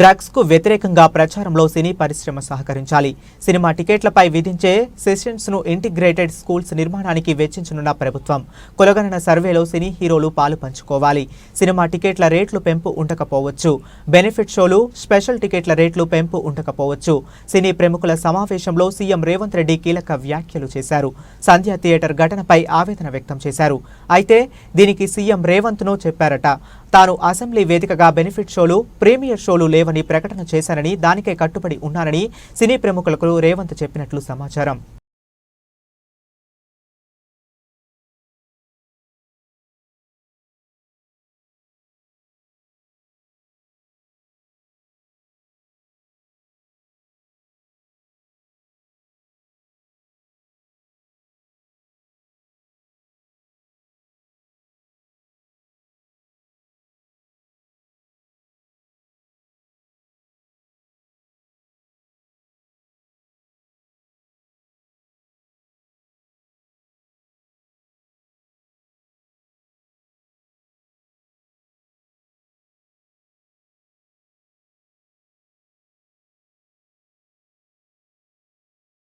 డ్రగ్స్కు వ్యతిరేకంగా ప్రచారంలో సినీ పరిశ్రమ సహకరించాలి. సినిమా టికెట్లపై విధించే సెషన్స్ను ఇంటిగ్రేటెడ్ స్కూల్స్ నిర్మాణానికి వెచ్చించనున్న ప్రభుత్వం. కులగణన సర్వేలో సినీ హీరోలు పాలు పంచుకోవాలి. సినిమా టికెట్ల రేట్లు పెంపు ఉండకపోవచ్చు. బెనిఫిట్ షోలు స్పెషల్ టికెట్ల రేట్లు పెంపు ఉండకపోవచ్చు. సినీ ప్రముఖుల సమావేశంలో సీఎం రేవంత్ రెడ్డి కీలక వ్యాఖ్యలు చేశారు. సంధ్యా థియేటర్ ఘటనపై ఆవేదన వ్యక్తం చేశారు. అయితే దీనికి సీఎం రేవంత్ను చెప్పారట. తాను అసెంబ్లీ వేదికగా బెనిఫిట్ షోలు ప్రీమియర్ షోలు లేవని ప్రకటన చేశానని దానికే కట్టుబడి ఉన్నానని సినీ ప్రముఖులకు రేవంత్ చెప్పినట్లు సమాచారం.